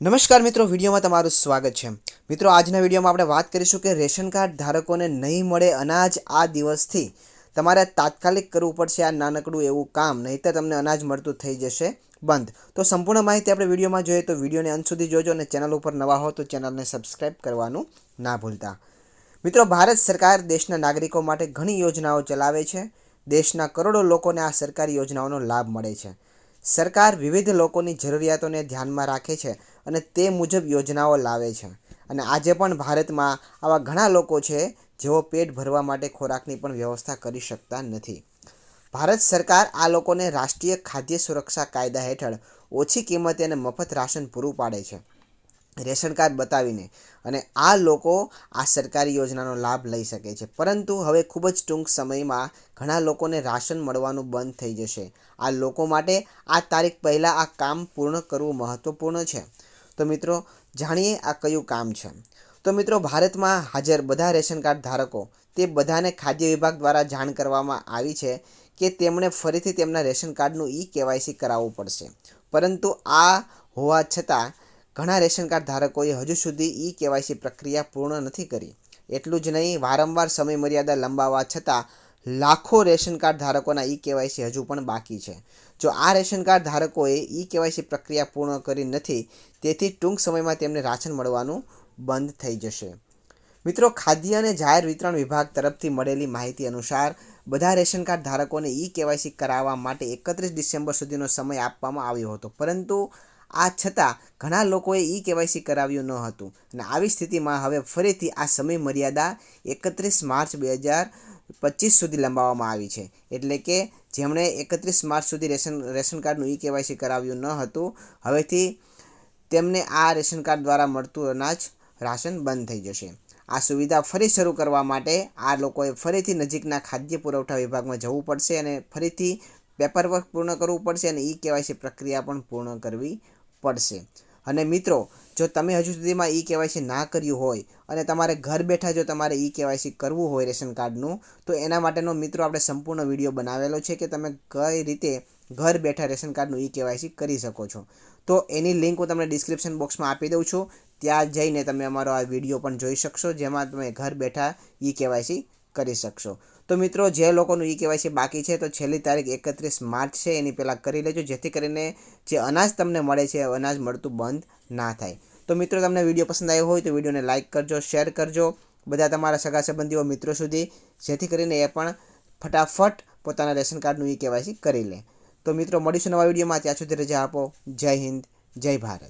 નમસ્કાર મિત્રો, વિડીયોમાં તમારું સ્વાગત છે. મિત્રો, આજના વિડીયોમાં આપણે વાત કરીશું કે રેશન કાર્ડ ધારકોને નહીં મળે અનાજ આ દિવસથી. તમારે તાત્કાલિક કરવું પડશે આ નાનકડું એવું કામ, નહીંતર તમને અનાજ મળતું થઈ જશે બંધ. તો સંપૂર્ણ માહિતી આપણે વિડીયોમાં જોઈએ તો વિડીયોને અંત સુધી જોજો અને ચેનલ ઉપર નવા હો તો ચેનલને સબસ્ક્રાઈબ કરવાનું ના ભૂલતા. મિત્રો, ભારત સરકાર દેશના નાગરિકો માટે ઘણી યોજનાઓ ચલાવે છે. દેશના કરોડો લોકોને આ સરકારી યોજનાઓનો લાભ મળે છે. સરકાર વિવિધ લોકોની જરૂરિયાતોને ધ્યાનમાં રાખે છે અને તે મુજબ યોજનાઓ લાવે છે. અને આજે પણ ભારતમાં આવા ઘણા લોકો છે જેઓ પેટ ભરવા માટે ખોરાકની પણ વ્યવસ્થા કરી શકતા નથી. ભારત સરકાર આ લોકોને રાષ્ટ્રીય ખાદ્ય સુરક્ષા કાયદા હેઠળ ઓછી કિંમતે અને મફત રાશન પૂરું પાડે છે. રેશન કાર્ડ બતાવીને અને આ લોકો આ સરકારી યોજનાનો લાભ લઈ શકે છે. પરંતુ હવે ખૂબ જ ટૂંક સમયમાં ઘણા લોકોને રાશન મળવાનું બંધ થઈ જશે. આ લોકો માટે આ તારીખ પહેલાં આ કામ પૂર્ણ કરવું મહત્ત્વપૂર્ણ છે. તો મિત્રો, જાણીએ આ કયું કામ છે. તો મિત્રો, ભારતમાં હાજર બધા રેશન કાર્ડ ધારકો, તે બધાને ખાદ્ય વિભાગ દ્વારા જાણ કરવામાં આવી છે કે તેમણે ફરીથી તેમના રેશન કાર્ડનું ઈ કેવાયસી કરાવવું પડશે. પરંતુ આ હોવા છતાં ઘણા રેશન કાર્ડ ધારકોએ હજુ સુધી ઈ કેવાયસી પ્રક્રિયા પૂર્ણ નથી કરી. એટલું જ નહીં, વારંવાર સમય મર્યાદા લંબાવવા છતાં લાખો રેશન કાર્ડ ધારકોના ઈ કેવાયસી હજુ પણ બાકી છે. જો આ રેશન કાર્ડ ધારકોએ ઈ કેવાયસી પ્રક્રિયા પૂર્ણ કરી નથી, તેથી ટૂંક સમયમાં તેમને રાશન મળવાનું બંધ થઈ જશે. મિત્રો, ખાદ્ય અને જાહેર વિતરણ વિભાગ તરફથી મળેલી માહિતી અનુસાર, બધા રેશન કાર્ડ ધારકોને ઈ કેવાયસી કરાવવા માટે એકત્રીસ ડિસેમ્બર સુધીનો સમય આપવામાં આવ્યો હતો. પરંતુ આ છતાં ઘણા લોકોએ ઈ કેવાયસી કરાવ્યું ન હતું. અને આવી સ્થિતિમાં હવે ફરીથી આ સમય મર્યાદા એકત્રીસ માર્ચ બે હજાર પચીસ સુધી લંબાવવામાં આવી છે. એટલે કે જેમણે એકત્રીસ માર્ચ સુધી રેશન રેશન કાર્ડનું ઈ કેવાયસી કરાવ્યું ન હતું, હવેથી તેમને આ રેશન કાર્ડ દ્વારા મળતું અનાજ રાશન બંધ થઈ જશે. આ સુવિધા ફરી શરૂ કરવા માટે આ લોકોએ ફરીથી નજીકના ખાદ્ય પુરવઠા વિભાગમાં જવું પડશે અને ફરીથી પેપરવર્ક પૂર્ણ કરવું પડશે અને ઈ કેવાયસી પ્રક્રિયા પણ પૂર્ણ કરવી પડશે. અને મિત્રો, જો તમે હજુ સુધીમાં ઈ કેવાયસી ના કર્યું હોય અને તમારે ઘર બેઠા જો તમારે ઈ કેવાયસી કરવું હોય રેશન કાર્ડનું, તો એના માટેનો મિત્રો આપણે સંપૂર્ણ વીડિયો બનાવેલો છે કે તમે કઈ રીતે ઘર બેઠા રેશન કાર્ડનું ઈ કેવાયસી કરી શકો છો. તો એની લિંક હું તમને ડિસ્ક્રિપ્શન બોક્સમાં આપી દઉં છું. ત્યાં જઈને તમે અમારો આ વીડિયો પણ જોઈ શકશો, જેમાં તમે ઘર બેઠા ઈ કેવાયસી કરી શકશો. તો મિત્રો, જે લોકોનું ઈ કેવાયસી બાકી છે, તો છેલ્લી તારીખ એકત્રીસ માર્ચ છે, એની પહેલાં કરી લેજો, જેથી કરીને જે અનાજ તમને મળે છે અનાજ મળતું બંધ ના થાય. તો મિત્રો, તમને વીડિયો પસંદ આવ્યો હોય તો વિડીયોને લાઇક કરજો, શેર કરજો. બધા તમારા સગા સંબંધીઓ મિત્રો સુધી, જેથી કરીને એ પણ ફટાફટ પોતાના રેશન કાર્ડનું ઈ કેવાયસી કરી લે. તો મિત્રો, મળીશું નવા વિડીયોમાં. ત્યાં સુધી રજા આપો. જય હિન્દ, જય ભારત.